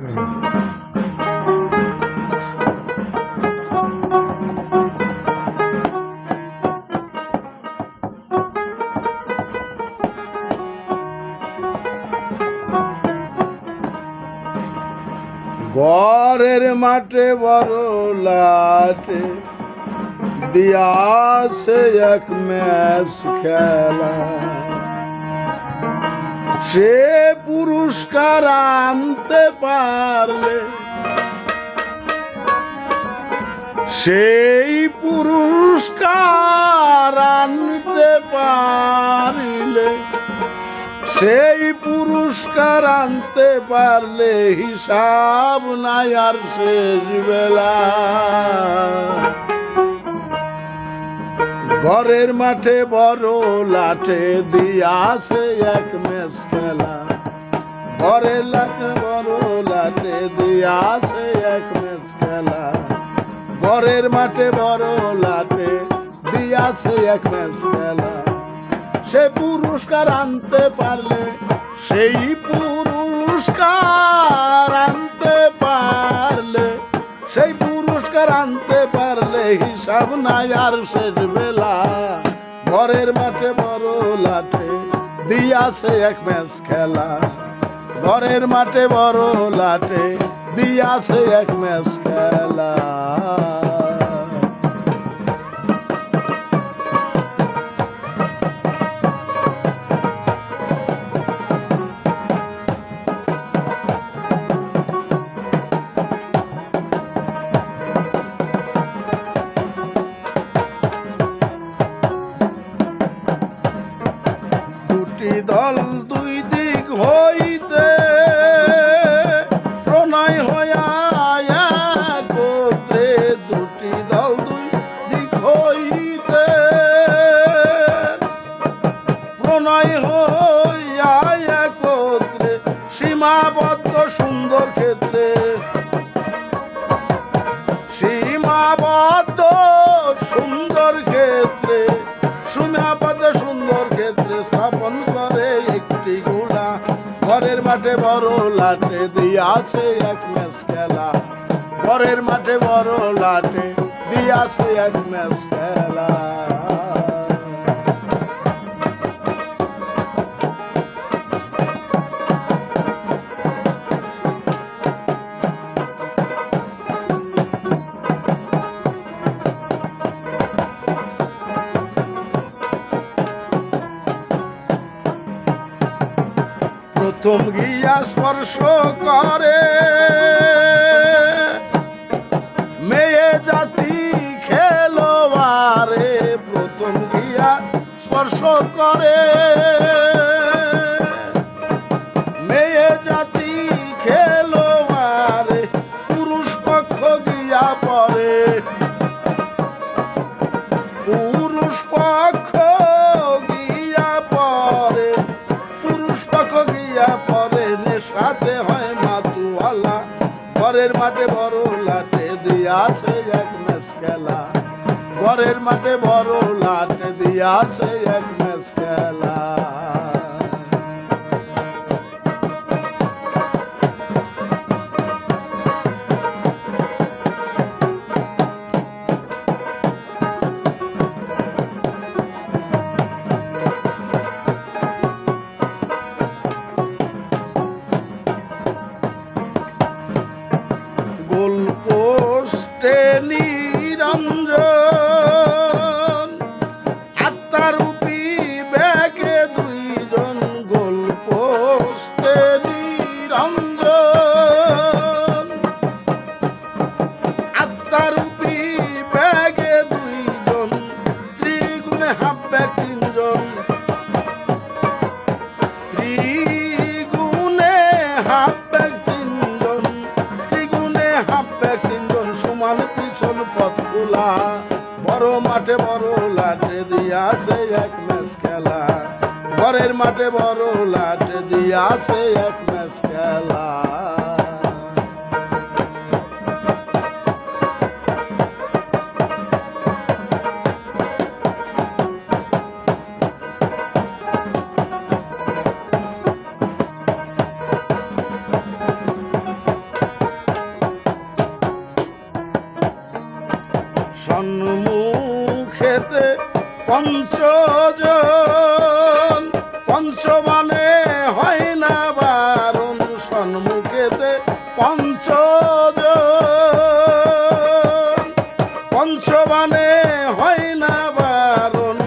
ঘরের মাঠে বড় লাটে দিয়াছে এক ম্যাচ খেলা সে পুরস্কার আনতে পারলে, সেই পুরস্কার আনতে পারিলে, সেই পুরস্কার আনতে পারলে হিসাব নাই আর শেষ বেলা। ঘরের মাঠে বড় লাঠে দিয়াছে এক মেস খেলা ঘরের লাঠে, বড় লাঠে দিয়াছে এক মেস খেলা ঘরের মাঠে বড় লাঠে দিয়াছে এক মেস খেলা সে পুরস্কার আনতে পারলে, সেই পুরস্কার আনতে পারলে, সেই পুরস্কার আনতে পারলে হিসাব নাই আর শেষ বেলা। ঘরের মাঠে বড় লাঠে দিয়াছে এক ম্যাচ খেলা। ঘরের মাঠে বড় লাঠে দিয়াছে এক ম্যাচ খেলা। হৃদয় দিয়াছে এক ম্যাচ খেলা। ঘরের মাঠে বড় লাটে দিয়াছে এক ম্যাচ খেলা। প্রথম গিয়া স্পর্শ করে। মেয়ে জাতি খেলোয়ারে প্রথম গিয়া স্পর্শ করে। পক্ষ পরের পরে নেশাতে হয় মাতুয়ালা। ঘরের মাঠে বড় লাটে দিয়াছে এক মেস খেলা ঘরের মাঠে বড় লাটে দিয়াছে এক ম্যাচ দিয়াছে এক ম্যাচ খেলা। ঘরের মাঠে বড় লাট দিয়াছে এক ম্যাচ খেলা। সন্মুখেতে পঞ্চ পঞ্চমানে হয় না বারণ,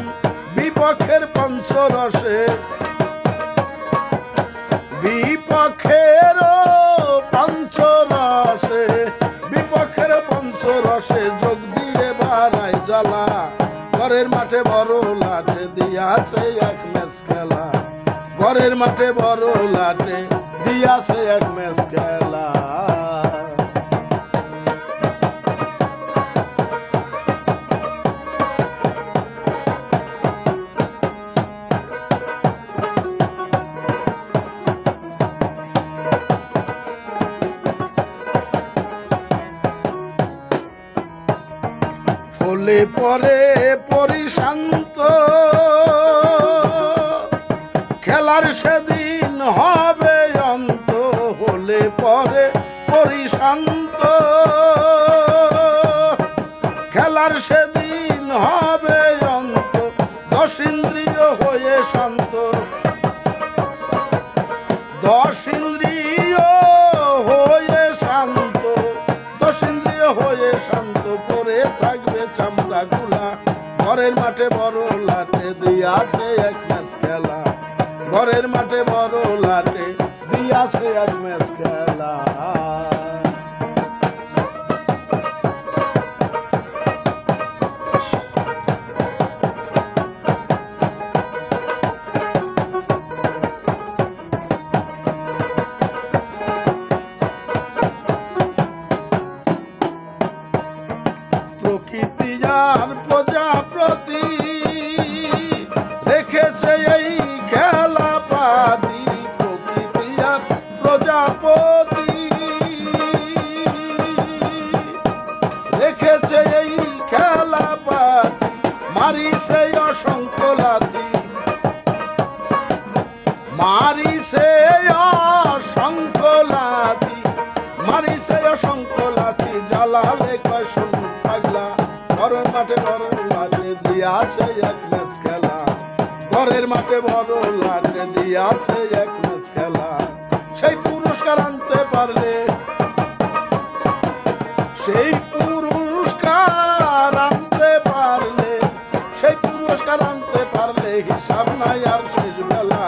বিপক্ষের পঞ্চরসে বিপক্ষের পঞ্চরসে বিপক্ষের পঞ্চরসে যোগ দিয়ে বাড়াই জ্বালা। ঘরের মাঠে বড় লাটে দিয়াছে এক ম্যাচ খেলা। ঘরের মাঠে বড় লাটে দিয়াছে এক খেলা পরে পরিশান্ত খেলার সেদিন পরিশান্ত খেলার সেদিন হবে অন্ত দশ ইন্দ্রিয় হয়ে শান্ত। দশ ইন্দ্রিয় আর প্রজাপতি। দেখেছে এই খেলা পাদি প্রকৃতি আর প্রজাপতি। দেখেছে এই খেলা পাদি মারি সেই মাঠে বড় লাটে দিয়াছে এক ম্যাচ খেলা। ঘরের মাঠে বড় লাটে দিয়াছে এক ম্যাচ খেলা। সেই পুরস্কার আনতে পারলে, সেই পুরস্কার আনতে পারলে, সেই পুরস্কার আনতে পারলে হিসাব নাই আর শেষ বেলা।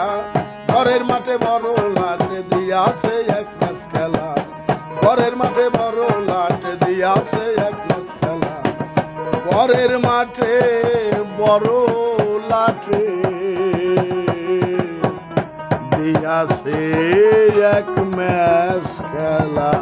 ঘরের মাঠে বড় লাটে দিয়াছে এক ঘরের মাঠে বড় লাঠে। দিয়াছে এক ম্যাচ খেলা।